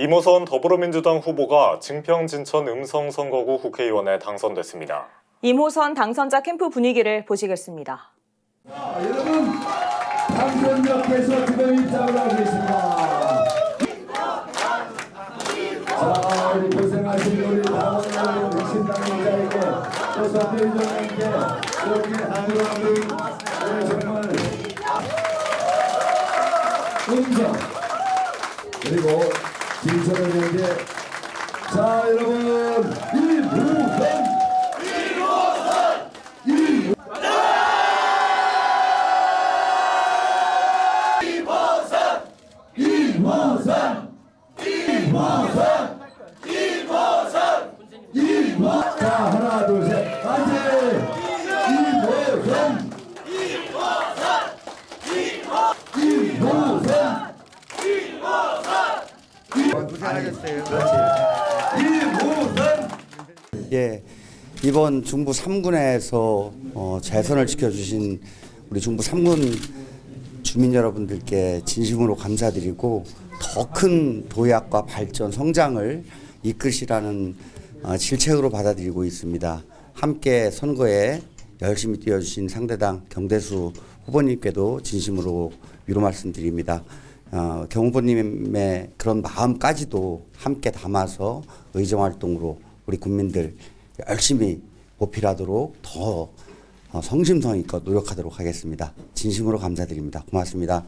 이모선 더불어민주당 후보가 증평 진천 음성 선거구 국회의원에 당선됐습니다. 임호선 당선자 캠프 분위기를 보시겠습니다. 자, 여러분 당선자께서 지금 입장을 하고 계십니다. 자, 우리 고생하신 우리 당원들 신당자이고 또 선대위원님께 이렇게 우리 정말 음성 그리고 이제 자 여러분 이무선 이모선 이모선 이모선 이모 자 하나 둘셋 안돼 이모선 이모선 이모선 예, 이번 중부 3군에서 어, 재선을 지켜주신 우리 중부 3군 주민 여러분들께 진심으로 감사드리고 더 큰 도약과 발전, 성장을 이끄시라는 어, 질책으로 받아들이고 있습니다. 함께 선거에 열심히 뛰어주신 상대당 경대수 후보님께도 진심으로 위로 말씀드립니다. 어, 경 후보님의 그런 마음까지도 함께 담아서 의정 활동으로 우리 국민들 열심히 보필하도록 더 어, 성심성의껏 노력하도록 하겠습니다. 진심으로 감사드립니다. 고맙습니다.